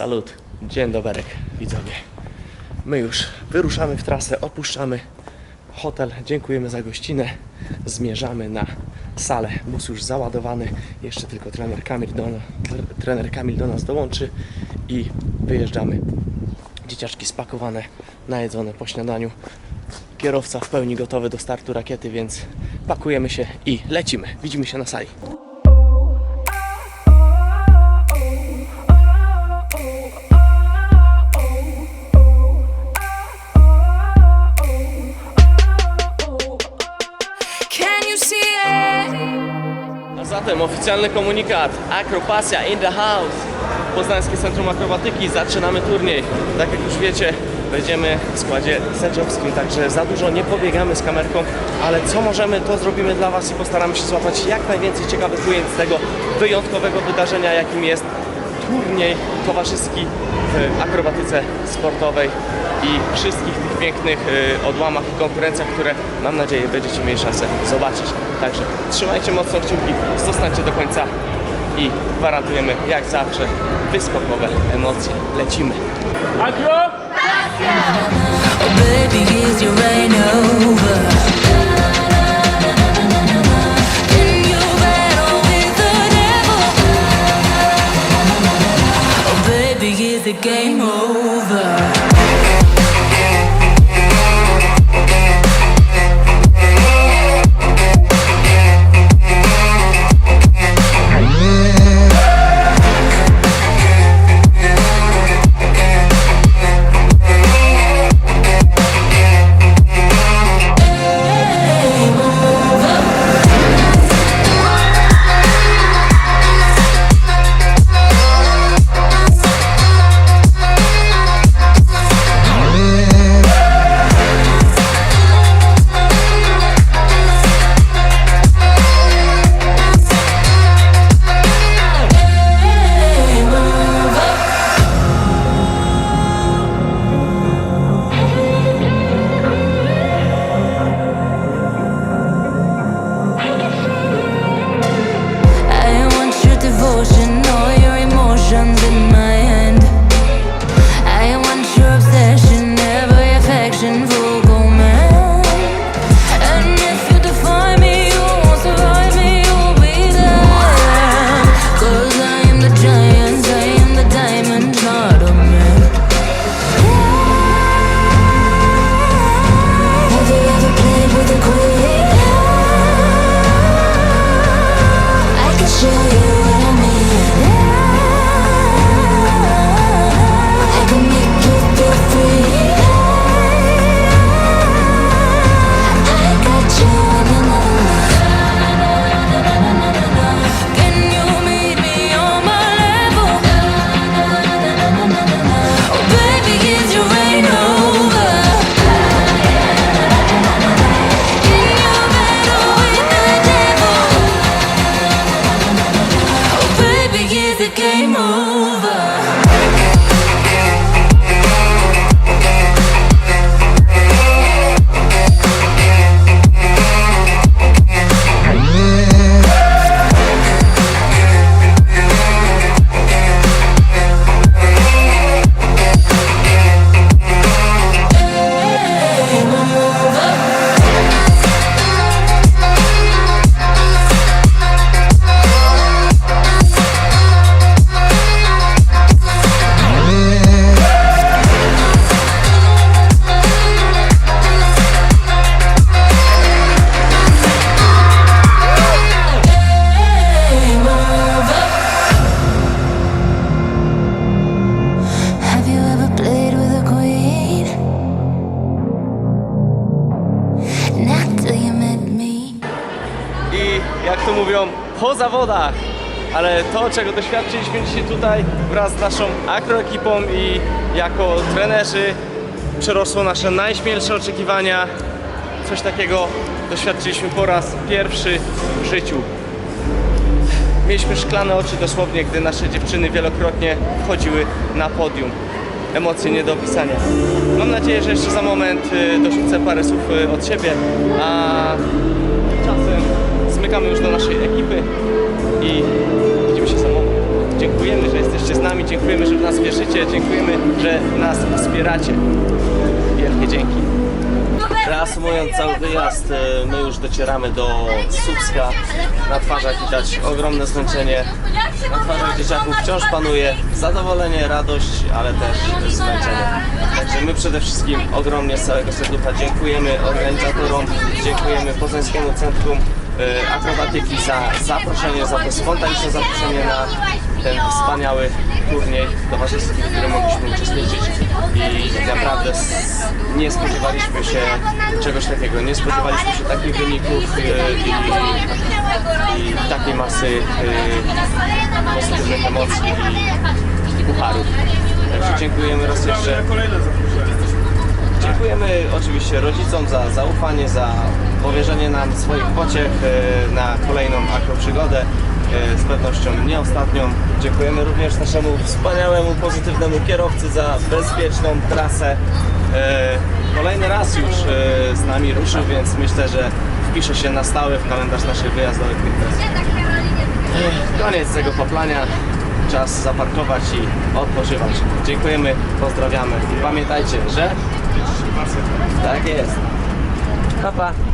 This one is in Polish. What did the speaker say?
Salut, dzień doberek widzowie. My już wyruszamy w trasę, opuszczamy hotel, dziękujemy za gościnę. Zmierzamy na salę, bus już załadowany. Jeszcze tylko trener Kamil do, trener Kamil do nas dołączy i wyjeżdżamy. Dzieciaczki spakowane, najedzone po śniadaniu. Kierowca w pełni gotowy do startu rakiety, więc pakujemy się i lecimy. Widzimy się na sali. Oficjalny komunikat. Akropacja in the house. Poznańskie Centrum Akrobatyki. Zaczynamy turniej. Tak jak już wiecie, będziemy w składzie sędziowskim, także za dużo nie pobiegamy z kamerką, ale co możemy, to zrobimy dla Was i postaramy się złapać jak najwięcej ciekawych ujęć z tego wyjątkowego wydarzenia, jakim jest turniej towarzyski w akrobatyce sportowej i wszystkich tych pięknych y, odłamach i konkurencjach, które mam nadzieję będziecie mieli szansę zobaczyć. Także trzymajcie mocno kciuki, zostańcie do końca i gwarantujemy jak zawsze wyskokowe emocje. Lecimy! Oh, baby, jak to mówią, po zawodach. Ale to, czego doświadczyliśmy dzisiaj tutaj wraz z naszą akroekipą i jako trenerzy, przerosło nasze najśmielsze oczekiwania. Coś takiego doświadczyliśmy po raz pierwszy w życiu. Mieliśmy szklane oczy dosłownie, gdy nasze dziewczyny wielokrotnie wchodziły na podium. Emocje nie do opisania. Mam nadzieję, że jeszcze za moment y, dorzucę parę słów y, od siebie, a czasem zmykamy już do naszej ekipy i widzimy się moment. Dziękujemy, że jesteście z nami, dziękujemy, że w nas wierzycie, dziękujemy, że nas wspieracie. Wielkie dzięki. Reasumując cały wyjazd, e, my już docieramy do Słupska. Na twarzach widać ogromne zmęczenie. Na twarzach dzieciaków wciąż panuje zadowolenie, radość, ale też zmęczenie. Także my przede wszystkim ogromnie z całego serducha dziękujemy organizatorom, dziękujemy Poznańskiemu Centrum Akrobatyki za zaproszenie, za to spontaniczne zaproszenie na ten wspaniały turniej towarzyski, w którym mogliśmy uczestniczyć i naprawdę nie spodziewaliśmy się czegoś takiego, nie spodziewaliśmy się takich wyników e, i, i takiej masy e, pozytywnych emocji i pucharów. Także dziękujemy raz jeszcze. Dziękujemy oczywiście rodzicom za zaufanie, za powierzenie nam swoich pociech e, na kolejną akroprzygodę. e, Z pewnością nie ostatnią. Dziękujemy również naszemu wspaniałemu, pozytywnemu kierowcy za bezpieczną trasę. E, Kolejny raz już z nami ruszył, więc myślę, że wpisze się na stałe w kalendarz naszych wyjazdowych imprez. Koniec tego poplania. Czas zaparkować i odpoczywać. Dziękujemy, pozdrawiamy pamiętajcie, że tak jest. Pa, pa. Papa.